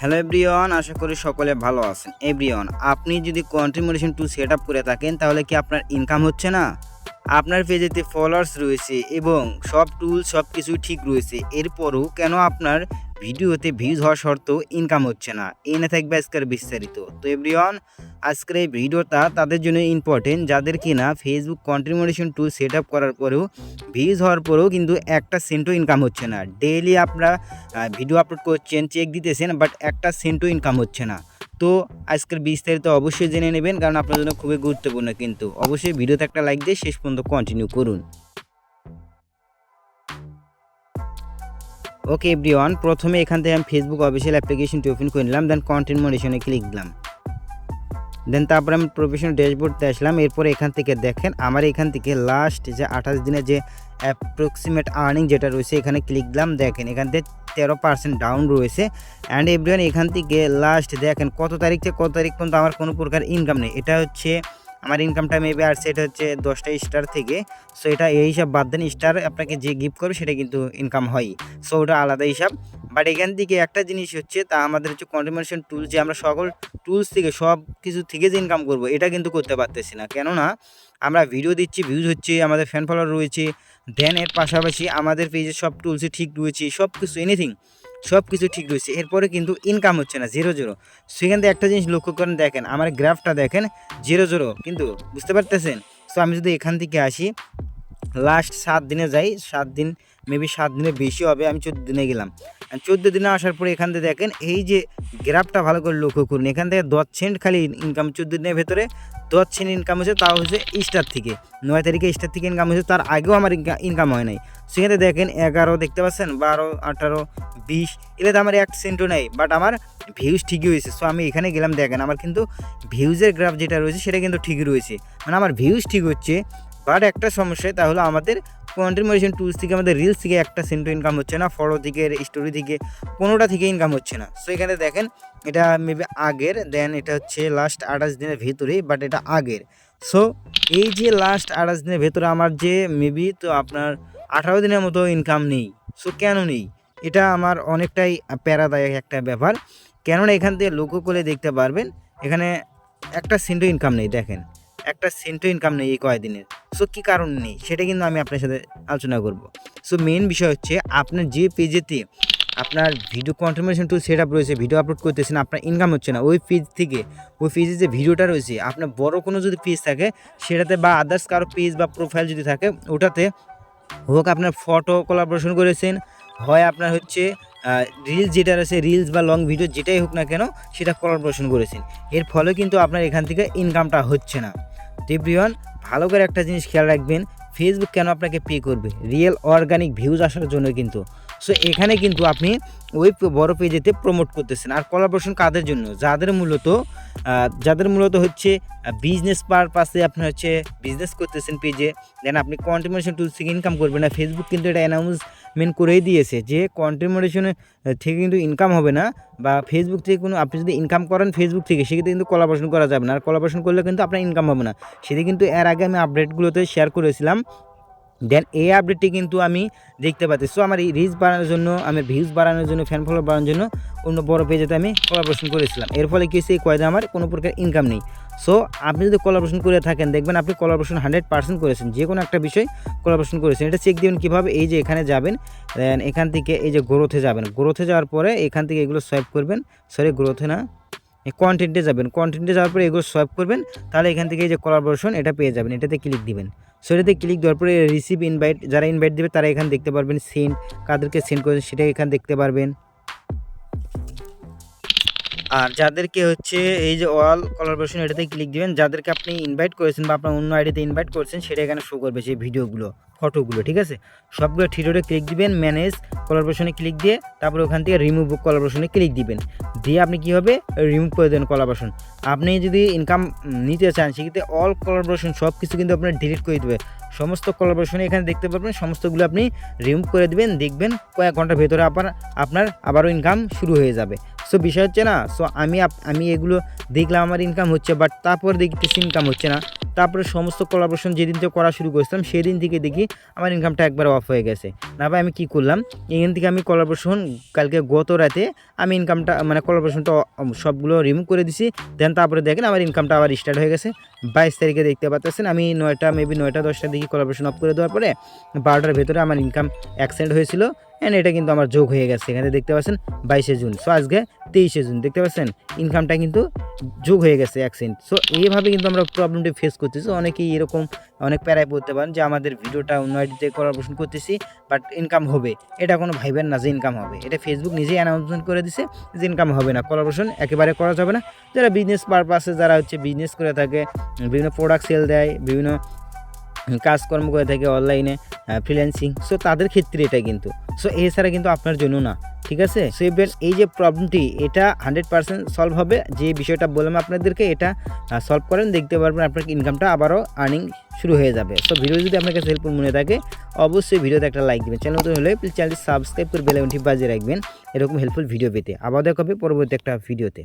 Hello everyone আশা করি সকলে ভালো আছেন। এভরিওয়ান আপনি যদি কন্ট্রিমিউশন টু সেট আপ করে থাকেন, তাহলে কি আপনার ইনকাম হচ্ছে না? আপনার পেজেতে ফলোয়ার্স রয়েছে এবং সব টুল সব কিছুই ঠিক রয়েছে। এরপরও কেন আপনার ভিডিওতে ভিউজ হওয়া সত্ত্বেও ইনকাম হচ্ছে না। এনে থাকবে আজকের বিস্তারিত। তো এভরিওয়ান আজকের এই ভিডিওটা তাদের জন্য ইম্পর্টেন্ট যাদের কিনা Facebook contribution tool set up করার পরেও ভিউজ হওয়ার পরেও কিন্তু একটা সেন্টও ইনকাম হচ্ছে না। ডেইলি আপনারা ভিডিও আপলোড করছেন চেক দিতেছেন বাট একটা সেন্টও ইনকাম হচ্ছে না। তো আজকের বিস্তারিত অবশ্যই জেনে নেবেন, কারণ আপনার জন্য খুবই গুরুত্বপূর্ণ কিন্তু। অবশ্যই ভিডিওতে একটা লাইক দিয়ে শেষ পর্যন্ত কন্টিনিউ করুন। ওকে এভরিওয়ান প্রথমে এখান থেকে আমি ফেসবুক অফিসিয়াল অ্যাপ্লিকেশনটি ওপেন করে নিলাম দেন কন্টেন্ট মডিশনে ক্লিক দিলাম। দেন তারপরে আমি প্রফেশনাল ড্যাশবোর্ডতে আসলাম, এরপরে এখান থেকে দেখেন, আমার এখান থেকে লাস্ট যে আঠাশ দিনের যে অ্যাপ্রক্সিমেট আর্নিং যেটা রয়েছে, এখানে ক্লিক দিলাম, দেখেন এখান থেকে তেরো পার্সেন্ট ডাউন রয়েছে। অ্যান্ড এভরিওয়ান এখান থেকে লাস্ট দেখেন কত তারিখ থেকে কত তারিখ পর্যন্ত আমার কোনো প্রকার ইনকাম নেই। এটা হচ্ছে আমার ইনকামটা মেবি আর সেটা হচ্ছে দশটা স্টার থেকে সো এটা এই হিসাব বাদ দেন স্টার আপনাকে যে গিফট করবে সেটা কিন্তু ইনকাম হয়। সো ওটা আলাদা হিসাব। বাট এখান থেকে একটা জিনিস হচ্ছে, তা আমাদের হচ্ছে কন্টিমিউশন টুলস যে আমরা সকল টুলস থেকে, সব কিছু থেকে যে ইনকাম করব, এটা কিন্তু করতে পারতেছি না। কেননা, আমরা ভিডিও দিচ্ছি ভিউজ হচ্ছে, আমাদের ফ্যান ফলোয়ার রয়েছে দেন এর পাশাপাশি আমাদের পেজে সব টুলসই ঠিক রয়েছে সব কিছু এনিথিং সব কিছু ঠিক রয়েছে। এরপরে কিন্তু ইনকাম হচ্ছে না জিরো জিরো সেখান থেকে একটা জিনিস লক্ষ্য করেন, দেখেন, আমার গ্রাফটা দেখেন জিরো জিরো কিন্তু বুঝতে পারতেছেন? তো আমি যদি এখান থেকে আসি লাস্ট সাত দিনে যাই, সাত দিন মেবি সাত দিনে বেশি হবে, আমি চোদ্দ দিনে গেলাম। চোদ্দ দিনে আসার পরে এখান থেকে দেখেন, এই যে গ্রাফটা ভালো করে লক্ষ্য করুন, এখান থেকে দশ সেন্ট খালি ইনকাম চোদ্দ দিনের ভেতরে দশ সেন্ট ইনকাম হয়েছে, তাও হচ্ছে স্টার থেকে। নয় তারিখে স্টার থেকে ইনকাম হয়েছে, তার আগেও আমার ইনকাম হয় নাই। সেখানে দেখেন এগারো দেখতে পাচ্ছেন, বারো, আঠারো, বিশ এগুলোতে আমার এক সেন্টও নেই বাট আমার ভিউজ ঠিকই হয়েছে। সো আমি এখানে গেলাম দেখেন, আমার কিন্তু ভিউজের গ্রাফ যেটা রয়েছে, সেটা কিন্তু ঠিকই রয়েছে। মানে আমার ভিউজ ঠিক হচ্ছে বাট একটা সমস্যা, তাহলে আমাদের কন্টেন্ট মডিশন টুলস থেকে, আমাদের রিলস থেকে একটা সেন্টও ইনকাম হচ্ছে না ফটো থেকে স্টোরি থেকে কোনোটা থেকে ইনকাম হচ্ছে না। সো এখানে দেখেন, এটা মেবি আগের দেন এটা হচ্ছে লাস্ট আঠাশ দিনের ভেতরেই বাট এটা আগের। সো এই যে লাস্ট আঠাশ দিনের ভেতরে আমার যে মেবি তো আপনার আঠারো দিনের মতো ইনকাম নেই। সো কেন নেই? এটা আমার অনেকটাই প্যারাদায়ক একটা ব্যাপার। কেননা এখান থেকে লক্ষ্য করে দেখতে পারবেন, এখানে একটা সেন্টও ইনকাম নেই, দেখেন। একটা সেন্টও ইনকাম নেই এই কয়দিনের। সো কী কারণ নেই? সেটা কিন্তু আমি আপনার সাথে আলোচনা করব। সো মেন বিষয় হচ্ছে, আপনার যে পেজেতে আপনার video confirmation tool set up রয়েছে ভিডিও আপলোড করতেছেন, আপনার ইনকাম হচ্ছে না। ওই পেজ থেকে, ওই পেজে যে ভিডিওটা রয়েছে, আপনার বড় কোনো যদি পেজ থাকে, সেটাতে বা আদার্স কারও পেজ বা প্রোফাইল যদি থাকে, ওটাতে হোক আপনার ফটো কোলাবোরেশন করেছেন, হয় আপনার হচ্ছে রিলস যেটা রয়েছে রিলস বা লং ভিডিও যেটাই হোক না কেন, সেটা কোলাবোরেশন করেছেন। এর ফলে কিন্তু আপনার এখান থেকে ইনকামটা হচ্ছে না। দেব্রিয়ন, ভালো করে একটা জিনিস খেয়াল রাখবেন ফেসবুক কেন আপনাকে পে করবে? রিয়েল অর্গানিক ভিউজ আসার জন্য কিন্তু। সো এখানে কিন্তু আপনি ওই বড় পেজেতে প্রমোট করতেছেন। আর কোলাবোরেশন কাদের জন্য? যাদের মূলত যাদের মূলত হচ্ছে বিজনেস পারপাসে আপনি হচ্ছে বিজনেস করতেছেন পেজে দেন আপনি কন্টিনিউশন টুলস থেকে ইনকাম করবেন। না ফেসবুক কিন্তু এটা অ্যানাউন্সমেন্ট করেই দিয়েছে যে কন্টিনিউশনে থেকে কিন্তু ইনকাম হবে না। বা ফেসবুক থেকে কোনো, আপনি যদি ইনকাম করেন ফেসবুক থেকে, সেক্ষেত্রে কিন্তু কোলাবোরেশন করা যাবে না। আর কোলাবোরেশন করলে কিন্তু আপনার ইনকাম হবে না। সেটা কিন্তু এর আগে আমি আপডেটগুলোতে শেয়ার করেছিলাম। দেন এই আপডেটটি কিন্তু আমি দেখতে পাচ্ছি। সো আমার এই রিচ বাড়ানোর জন্য আমি ভিউজ বাড়ানোর জন্য ফ্যান ফলো বাড়ানোর জন্য অন্য বড় পেজেতে আমি কোলাবোরেশন করেছিলাম। এর ফলে কি এই কয়দিন আমার কোনো প্রকার ইনকাম নেই। সো আপনি যদি কোলাবোরেশন করে থাকেন, দেখবেন আপনি কোলাবোরেশন হান্ড্রেড পার্সেন্ট করেছেন। যে কোনো একটা বিষয় কোলাবোরেশন করেছেন। এটা চেক দিবেন কীভাবে? এই যে এখানে যাবেন দেন এখান থেকে এই যে গ্রোথে যাবেন। গ্রোথে যাওয়ার পরে এখান থেকে এগুলো সোয়াইপ করবেন। সরি গ্রোথে না। কন্টেন্টে যাবেন। কন্টেন্টে যাওয়ার পরে এগুলো সোয়াইপ করবেন, তাহলে এখান থেকে এই যে কলাবরেশন এটা পেয়ে যাবেন, এটাতে ক্লিক দিবেন। সো এটাতে ক্লিক দেওয়ার পরে রিসিভ ইনভাইট যারা ইনভাইট দেবে তারা এখানে দেখতে পারবেন সেন্ড কাদেরকে সেন্ড করেছেন সেটা এখানে দেখতে পারবেন। আর যাদেরকে হচ্ছে এই যে অল কোলাবোরেশন এটাতে ক্লিক দিবেন, যাদেরকে আপনি ইনভাইট করেছেন বা আপনার অন্য আইডিতে ইনভাইট করেছেন, সেটা এখানে শো করবে সেই ভিডিওগুলো ফটোগুলো ঠিক আছে? সবগুলো থিরোডে ক্লিক দিবেন ম্যানেজ কোলাবোরেশনে ক্লিক দিয়ে তারপরে ওখান থেকে রিমুভ কোলাবোরেশনে ক্লিক দিবেন। দিয়ে আপনি কী হবে? রিমুভ করে দেবেন কোলাবোরেশন আপনি যদি ইনকাম নিতে চান, সেক্ষেত্রে অল কোলাবোরেশন সব কিছু কিন্তু আপনার ডিলিট করে দেবে। সমস্ত কোলাবোরেশন এখানে দেখতে পারবেন, সমস্তগুলো আপনি রিমুভ করে দিবেন, দেখবেন কয়েক ঘণ্টার ভেতরে আপনার আপনার আবারও ইনকাম শুরু হয়ে যাবে। সো বিষয় হচ্ছে না সো আমি আমি এগুলো দেখলাম আমার ইনকাম হচ্ছে বাট তারপর দেখতেছি ইনকাম হচ্ছে না। তারপরে সমস্ত কোলাবোরেশন যেদিন থেকে করা শুরু করেছিলাম, সেদিন থেকে দেখি আমার ইনকামটা একবার অফ হয়ে গেছে। না ভাই, আমি কী করলাম? এখান থেকে আমি কোলাবোরেশন কালকে গত রাতে আমি ইনকামটা মানে কোলাবোরেশনটা সবগুলো রিমুভ করে দিছি। দেন তারপরে দেখেন আমার ইনকামটা আবার স্টার্ট হয়ে গেছে। বাইশ তারিখে দেখতে পাচ্ছেন, আমি নয়টা মেবি নয়টা, দশটা দিকে কোলাবোরেশন অফ করে দেওয়ার পরে বারোটার ভেতরে আমার ইনকাম অ্যাক্সিডেন্ট হয়েছিল। অ্যান্ড এটা কিন্তু আমার যোগ হয়ে গেছে। এখানে দেখতে পাচ্ছেন বাইশে জুন। সো আজকে তেইশে জুন। দেখতে পাচ্ছেন ইনকামটা কিন্তু যোগ হয়ে গেছে অ্যাক্সেন্ট সো এইভাবে কিন্তু আমরা প্রবলেমটি ফেস করতেছি। অনেকেই এরকম অনেক প্যারায় পড়তে পারেন যে, আমাদের ভিডিওটা অন্য আইডিতে কোলাবোরেশন করতেছি বাট ইনকাম হবে। এটা কোনো ভাইবেন না যে ইনকাম হবে। এটা ফেসবুক নিজেই অ্যানাউন্সমেন্ট করে দিছে যে ইনকাম হবে না। কোলাবোরেশন একেবারে করা যাবে না। যারা বিজনেস পারপাসে যারা হচ্ছে বিজনেস করে থাকে, বিভিন্ন প্রোডাক্ট সেল দেয়, বিভিন্ন কাজকর্ম করে থাকে অনলাইনে ফ্রিল্যান্সিং সো তাদের ক্ষেত্রে এটা কিন্তু। সো এছাড়া কিন্তু আপনার জন্য না, ঠিক আছে? সো এই যে প্রবলেমটি এটা হান্ড্রেড পার্সেন্ট সলভ হবে। যে বিষয়টা বললাম আপনাদেরকে, এটা সলভ করেন, দেখতে পারবেন আপনার ইনকামটা আবারও আর্নিং শুরু হয়ে যাবে। সো ভিডিও যদি আপনার কাছে হেল্পফুল মনে থাকে, অবশ্যই ভিডিওতে একটা লাইক দেবেন। চ্যানেল হলে প্লিজ চ্যানেলটি সাবস্ক্রাইব করে বেলাউনটি বাজিয়ে রাখবেন, এরকম হেল্পফুল ভিডিও পেতে। আবার দেখা হবে পরবর্তী একটা ভিডিওতে